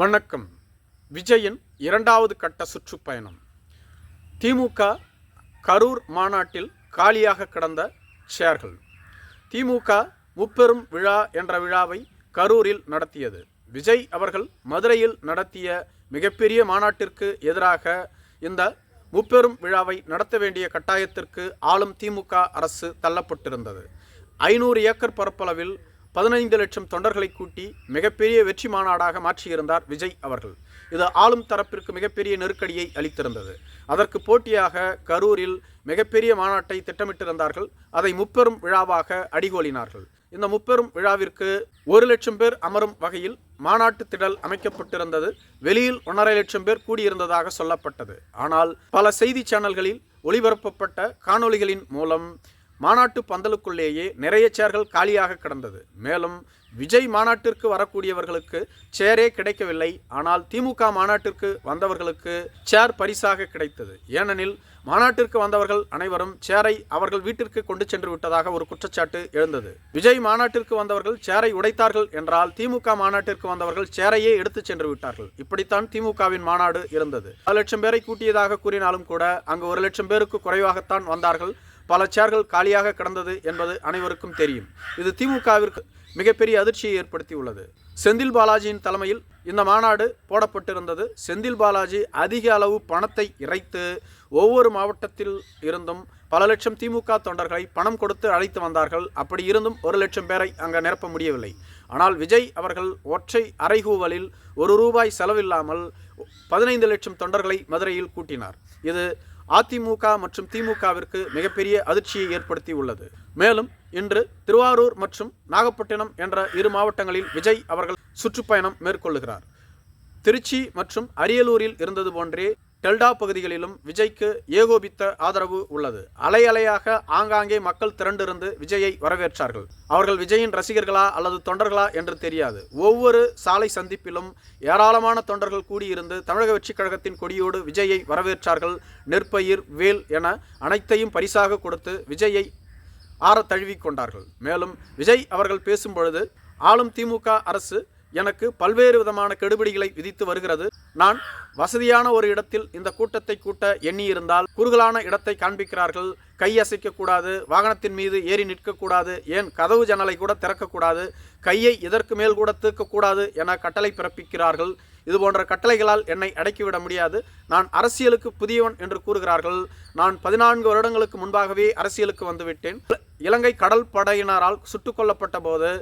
வணக்கம். விஜயின் இரண்டாவது கட்ட சுற்றுப்பயணம். திமுக கரூர் மாநாட்டில் காலியாக கிடந்த சேர்கள். திமுக முப்பெரும் விழா என்ற விழாவை கரூரில் நடத்தியது. விஜய் அவர்கள் மதுரையில் நடத்திய மிகப்பெரிய மாநாட்டிற்கு எதிராக இந்த முப்பெரும் விழாவை நடத்த வேண்டிய கட்டாயத்திற்கு ஆளும் திமுக அரசு தள்ளப்பட்டிருந்தது. ஐநூறு ஏக்கர் பரப்பளவில் பதினைந்து லட்சம் தொண்டர்களை கூட்டி மிகப்பெரிய வெற்றி மாநாடாக மாற்றியிருந்தார் விஜய் அவர்கள். இது ஆளும் தரப்பிற்கு மிகப்பெரிய நெருக்கடியை அளித்திருந்தது. அதற்கு போட்டியாக கரூரில் மிகப்பெரிய மாநாட்டை திட்டமிட்டிருந்தார்கள். அதை முப்பெரும் விழாவாக அடிகோலினார்கள். இந்த முப்பெரும் விழாவிற்கு ஒரு லட்சம் பேர் அமரும் வகையில் மாநாட்டு திடல் அமைக்கப்பட்டிருந்தது. வெளியில் ஒன்றரை லட்சம் பேர் கூடியிருந்ததாக சொல்லப்பட்டது. ஆனால் பல செய்தி சேனல்களில் ஒளிபரப்பப்பட்ட காணொளிகளின் மூலம் மாநாட்டு பந்தலுக்குள்ளேயே நிறைய சேர்கள் காலியாக கிடந்தது. மேலும் விஜய் மாநாட்டிற்கு வரக்கூடியவர்களுக்கு சேரே கிடைக்கவில்லை. ஆனால் திமுக மாநாட்டிற்கு வந்தவர்களுக்கு சேர் பரிசாக கிடைத்தது. ஏனெனில் மாநாட்டிற்கு வந்தவர்கள் அனைவரும் சேரை அவர்கள் வீட்டிற்கு கொண்டு சென்று விட்டதாக ஒரு குற்றச்சாட்டு எழுந்தது. விஜய் மாநாட்டிற்கு வந்தவர்கள் சேரை உடைத்தார்கள் என்றால் திமுக மாநாட்டிற்கு வந்தவர்கள் சேரையே எடுத்துச் சென்று விட்டார்கள். இப்படித்தான் திமுகவின் மாநாடு இருந்தது. பல லட்சம் பேரை கூட்டியதாக கூறினாலும் கூட அங்கு ஒரு லட்சம் பேருக்கு குறைவாகத்தான் வந்தார்கள். பல சேர்கள் காலியாக கிடந்தது என்பது அனைவருக்கும் தெரியும். இது திமுகவிற்கு மிகப்பெரிய அதிர்ச்சியை ஏற்படுத்தியுள்ளது. செந்தில் பாலாஜியின் தலைமையில் இந்த மாநாடு போடப்பட்டிருந்தது. செந்தில் பாலாஜி அதிக அளவு பணத்தை இறைத்து ஒவ்வொரு மாவட்டத்தில் இருந்தும் பல லட்சம் திமுக தொண்டர்களை பணம் கொடுத்து அழைத்து வந்தார்கள். அப்படி இருந்தும் ஒரு லட்சம் பேரை அங்கே நிரப்ப முடியவில்லை. ஆனால் விஜய் அவர்கள் ஒற்றை அறைகூவலில் ஒரு ரூபாய் செலவில்லாமல் பதினைந்து லட்சம் தொண்டர்களை மதுரையில் கூட்டினார். இது அதிமுக மற்றும் திமுகவிற்கு மிகப்பெரிய அதிர்ச்சியை ஏற்படுத்தி உள்ளது. மேலும் இன்று திருவாரூர் மற்றும் நாகப்பட்டினம் என்ற இரு மாவட்டங்களில் விஜய் அவர்கள் சுற்றுப்பயணம் மேற்கொள்ளுகிறார். திருச்சி மற்றும் அரியலூரில் இருந்தது போன்றே டெல்டா பகுதிகளிலும் விஜய்க்கு ஏகோபித்த ஆதரவு உள்ளது. அலை அலையாக ஆங்காங்கே மக்கள் திரண்டிருந்து விஜயை வரவேற்றார்கள். அவர்கள் விஜயின் ரசிகர்களா அல்லது தொண்டர்களா என்று தெரியாது. ஒவ்வொரு சாலை சந்திப்பிலும் ஏராளமான தொண்டர்கள் கூடியிருந்து தமிழக வெற்றிக் கழகத்தின் கொடியோடு விஜயை வரவேற்றார்கள். நெற்பயிர் வேல் என அனைத்தையும் பரிசாக கொடுத்து விஜயை ஆற தழுவிக்கொண்டார்கள் மேலும் விஜய் அவர்கள் பேசும்பொழுது ஆளும் திமுக அரசு எனக்கு பல்வேறு விதமான கெடுபிடிகளை விதித்து வருகிறது. நான் வசதியான ஒரு இடத்தில் இந்த கூட்டத்தை கூட்ட எண்ணியிருந்தால் குறுகலான இடத்தை காண்பிக்கிறார்கள். கை அசைக்கக்கூடாது வாகனத்தின் மீது ஏறி நிற்கக்கூடாது ஏன் கதவு ஜன்னலை கூட திறக்கக்கூடாது கையை இதற்கு மேல் கூட தூக்கக்கூடாது என கட்டளை பிறப்பிக்கிறார்கள். இது போன்ற கட்டளைகளால் என்னை அடக்கிவிட முடியாது. நான் அரசியலுக்கு புதியவன் என்று கூறுகிறார்கள். நான் பதினான்கு வருடங்களுக்கு முன்பாகவே அரசியலுக்கு வந்துவிட்டேன். இலங்கை கடல் படையினரால் சுட்டுக் கொல்லப்பட்ட போது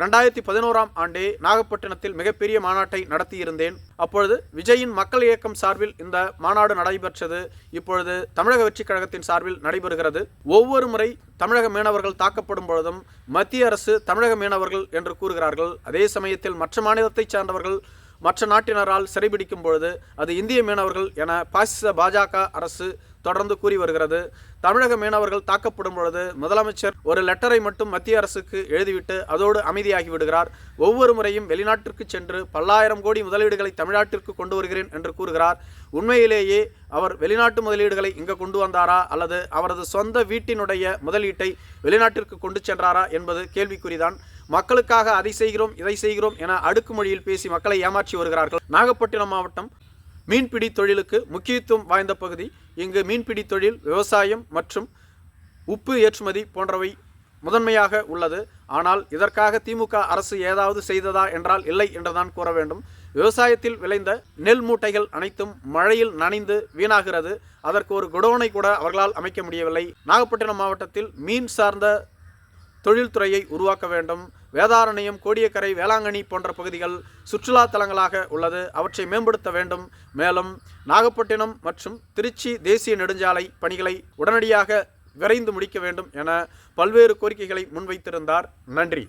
ரெண்டாயிரத்தி பதினோராம் ஆண்டே நாகப்பட்டினத்தில் மிகப்பெரிய மாநாட்டை நடத்தியிருந்தேன். அப்பொழுது விஜயின் மக்கள் இயக்கம் சார்பில் இந்த மாநாடு நடைபெற்றது. இப்பொழுது தமிழக வெற்றிக் கழகத்தின் சார்பில் நடைபெறுகிறது. ஒவ்வொரு முறை தமிழக மீனவர்கள் தாக்கப்படும் பொழுதும் மத்திய அரசு தமிழக மீனவர்கள் என்று கூறுகிறார்கள். அதே சமயத்தில் மற்ற மாநிலத்தைச் சார்ந்தவர்கள் மற்ற நாட்டினரால் சிறைபிடிக்கும் பொழுது அது இந்திய மீனவர்கள் என பாசிச பாஜக அரசு தொடர்ந்து கூறி வருகிறது. தமிழக மீனவர்கள் தாக்கப்படும் பொழுது முதலமைச்சர் ஒரு லெட்டரை மட்டும் மத்திய அரசுக்கு எழுதிவிட்டு அதோடு அமைதியாகி விடுகிறார். ஒவ்வொரு முறையும் வெளிநாட்டிற்கு சென்று பல்லாயிரம் கோடி முதலீடுகளை தமிழ்நாட்டிற்கு கொண்டு வருகிறேன் என்று கூறுகிறார். உண்மையிலேயே அவர் வெளிநாட்டு முதலீடுகளை இங்கு கொண்டு வந்தாரா? அல்லது அவரது சொந்த வீட்டினுடைய முதலீட்டை வெளிநாட்டிற்கு கொண்டு சென்றாரா? என்பது கேள்விக்குறிதான். மக்களுக்காக அதை செய்கிறோம் இதை செய்கிறோம் என அடுக்குமொழியில் பேசி மக்களை ஏமாற்றி வருகிறார்கள். நாகப்பட்டினம் மாவட்டம் மீன்பிடி தொழிலுக்கு முக்கியத்துவம் வாய்ந்த பகுதி. இங்கு மீன்பிடி தொழில் விவசாயம் மற்றும் உப்பு ஏற்றுமதி போன்றவை முதன்மையாக உள்ளது. ஆனால் இதற்காக திமுக அரசு ஏதாவது செய்ததா என்றால் இல்லை என்றுதான் கூற வேண்டும். விவசாயத்தில் விளைந்த நெல் மூட்டைகள் அனைத்தும் மழையில் நனைந்து வீணாகிறது. அதற்கு ஒரு குடோனை கூட அவர்களால் அமைக்க முடியவில்லை. நாகப்பட்டினம் மாவட்டத்தில் மீன் சார்ந்த தொழில்துறையை உருவாக்க வேண்டும். வேதாரண்யம் கோடியக்கரை வேளாங்கண்ணி போன்ற பகுதிகள் சுற்றுலா தலங்களாக உள்ளது. அவற்றை மேம்படுத்த வேண்டும். மேலும் நாகப்பட்டினம் மற்றும் திருச்சி தேசிய நெடுஞ்சாலை பணிகளை உடனடியாக விரைந்து முடிக்க வேண்டும் என பல்வேறு கோரிக்கைகளை முன்வைத்திருந்தார். நன்றி.